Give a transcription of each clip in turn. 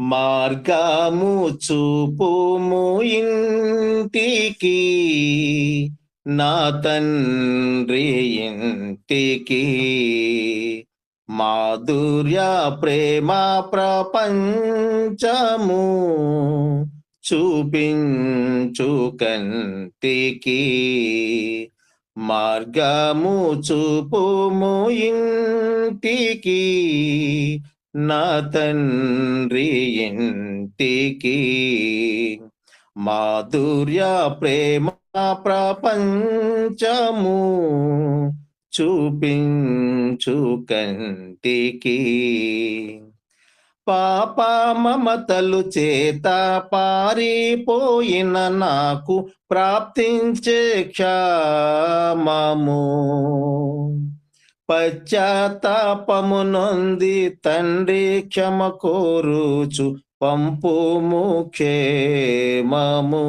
మార్గము చూపుము ఇంటికి నా తండ్రి ఇంటికి. మాధుర్య ప్రేమ ప్రపంచము చూపించు కంటికి. మార్గము చూపుము ఇంటికి నా తండ్రి ఇంటికి మాధుర్య ప్రేమ ప్రపంచము చూపించు కంటికి. పాప మమతలు చేత పారిపోయిన నాకు ప్రాప్తించే క్షామము. పశ్చాత్తాపమునొంది తండ్రి క్షమ కోరుచు పంపు ముఖేమము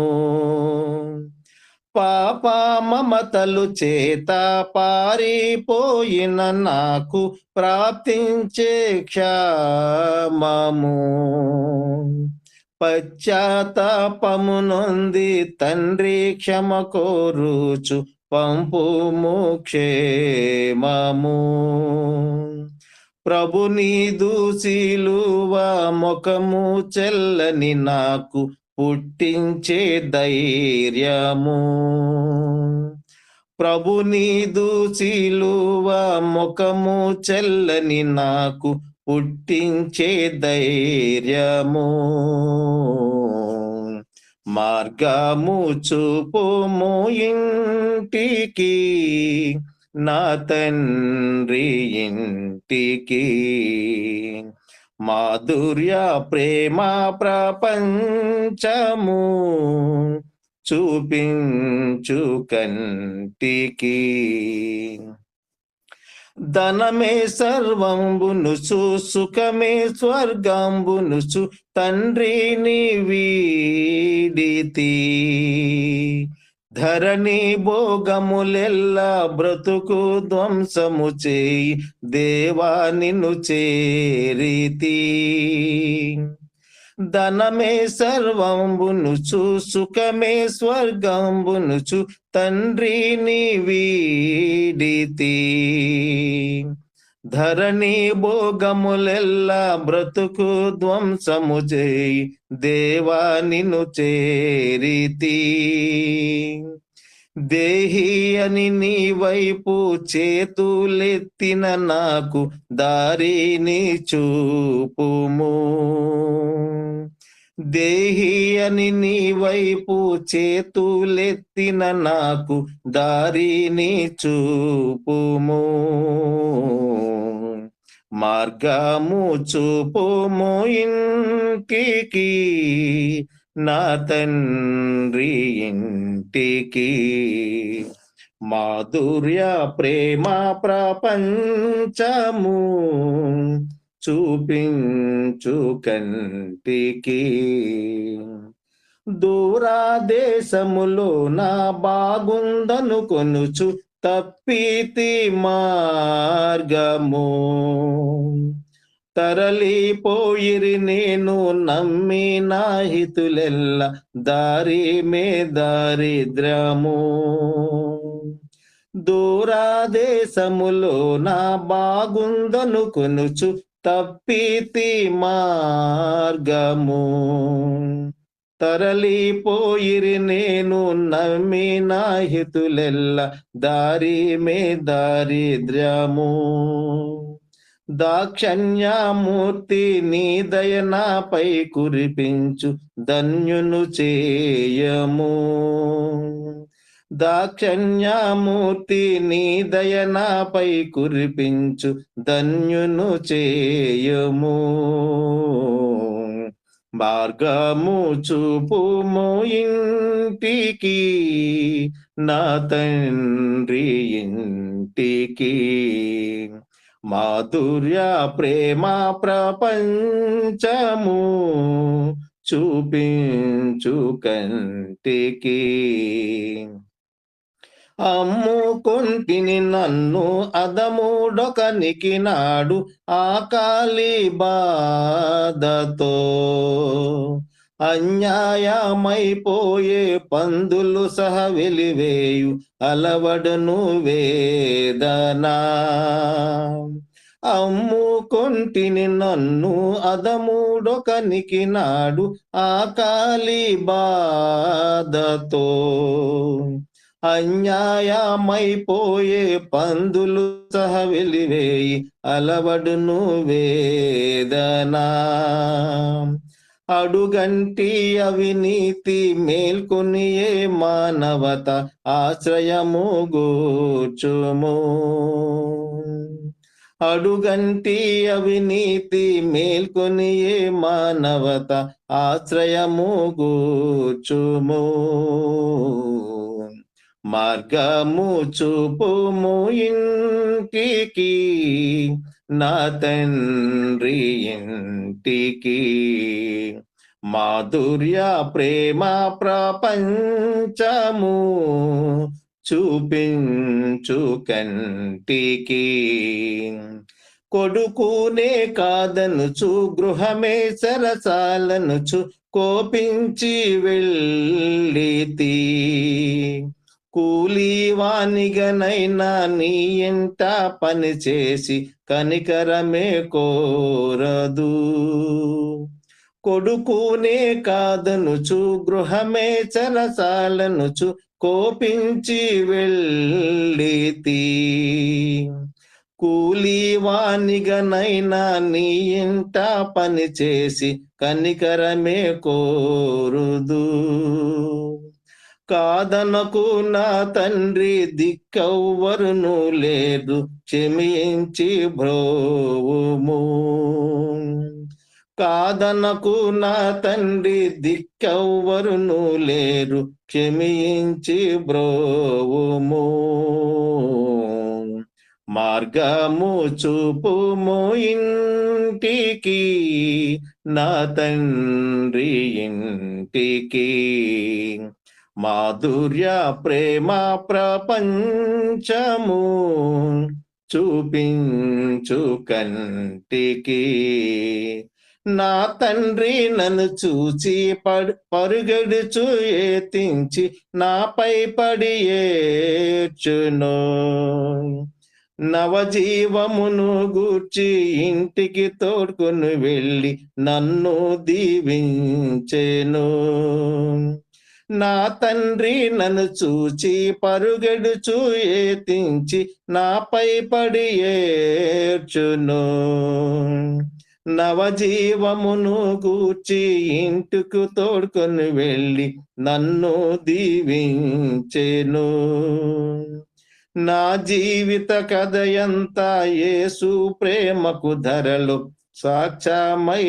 పాప మమతలు చేత పారిపోయిన నాకు ప్రాప్తించే క్షమము. పశ్చాత్తాపమునొంది తండ్రి క్షమ కోరుచు పంపుము క్షేమము ప్రభు నీదు శిలువ ముఖము చెల్లని నాకు పుట్టించే ధైర్యము. ప్రభు నీదు శిలువ ముఖము చెల్లని నాకు పుట్టించే ధైర్యము. మార్గము చూపుము ఇంటికి నా తండ్రి ఇంటికి. మాధుర్య ప్రేమ ప్రపంచము చూపించు కంటికి. ధనమే సర్వంబునుచు సుఖమే స్వర్గంబునుచు తండ్రిని వీడితి ధరణి భోగములెల్లా బ్రతుకు ధ్వంసము చేయి దేవా నిన్ను చేరితి. ధనమే సర్వంబునుచు సుఖమే స్వర్గంబునుచు తండ్రిని వీడితి ధరణి భోగములెల్లా బ్రతుకు ధ్వంసము చేయి దేవా నిన్ను చేరితి. దేహి అని నీ వైపు చేతులెత్తిన నాకు దారిని చూపుము. దేహి అని నీ వైపు చేతులెత్తిన నాకు దారిని చూపుము. మార్గము చూపుము ఇంటికి నా తండ్రి ఇంటికి మాధుర్య ప్రేమ ప్రపంచము చూపించు కంటికి. దూరాదేశములో నా బాగుందను కొనుచు తప్పితి మార్గము. తరలిపోయిరి నేను నమ్మి నాహితులెల్ల దారి మే దారిద్రము దూరాదేశములో నా బాగుందనుకొనుచు తప్పితి మార్గము. తరలిపోయిరి నేను నమ్మి నాహితులెల్ల దారి మే దారిద్ర్యము. దాక్షణ్యామూర్తి నీ దయనాపై కురిపించు ధన్యును చేయము. దాక్షణ్యామూర్తి నీ దయనాపై కురిపించు ధన్యును చేయము. మార్గము చూపుము ఇంటికి నా తండ్రి ఇంటికి. మాధుర్య ప్రేమ ప్రపంచము చూపించు కంటికి. అమ్ముకుంటిని నన్ను అదముడొకనికి నాడు ఆకాలి బాధతో. అన్యాయమైపోయే పందులు సహ వెలివేయు అలవడను వేదనా. అమ్ముకొంటిని నన్ను అదముడొకనికి నాడు ఆకాలి బాధతో. అన్యాయమైపోయే పందులు సహ వెలివేయి అలవడును వేదనా. అడుగంటి అవినీతి మేల్కొనియే మానవత ఆశ్రయము గూర్చుము. అడుగంటి అవినీతి మేల్కొనియే మానవత ఆశ్రయము గూర్చుము. మార్గము చూపుము ఇంటికి నా తండ్రి ఇంటికి మాధుర్య ప్రేమ ప్రపంచము చూపించు కంటికి. కొడుకునే కాదనుచు గృహమే సరసాలనుచు కోపించి వెళ్ళితి. కూలీవానిగనైనా నీ ఇంట పని చేసి కనికరమే కోరదు. కొడుకునే కాదనుచు గృహమే చరసాలనుచు కోపించి వెళ్ళితి. కూలీవానిగనైనా నీ ఇంట పని చేసి కనికరమే కోరుదు. కాదనకు నా తండ్రి దిక్కవ్వరును లేదు. క్షమించి బ్రోవుము. కాదనకు నా తండ్రి దిక్కవ్వరును లేరు క్షమించి బ్రోవుము. మార్గము చూపుము ఇంటికి నా తండ్రి ఇంటికి. మాధుర్య ప్రేమ ప్రపంచము చూపించు కంటికి. నా తండ్రి నన్ను చూచి పడు పరుగడుచు ఏతించి నాపై పడి ఏడ్చును. నవజీవమును గూర్చి ఇంటికి తోడుకొని వెళ్ళి నన్ను దీవించెను. నా తండ్రి నన్ను చూచి పరుగెడుచు ఏతించి నాపై పడి ఏడ్చును. నవజీవమును గూర్చి ఇంటికి తోడుకొని వెళ్ళి నన్ను దీవించెను. నా జీవిత కథయంతా యేసు ప్రేమకు ధరలు సాక్ష్యమయ్యుండెను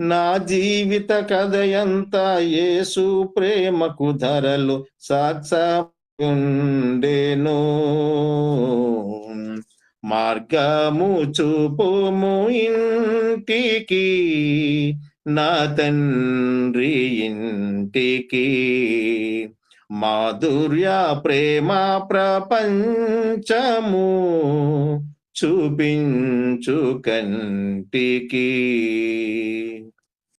నా జీవిత కథయంతా యేసు ప్రేమకు ధరలు సాక్ష్యముండెను. మార్గము చూపుము ఇంటికి నా తండ్రి ఇంటికి. మాధుర్య ప్రేమ ప్రపంచము చూపించు కంటికి.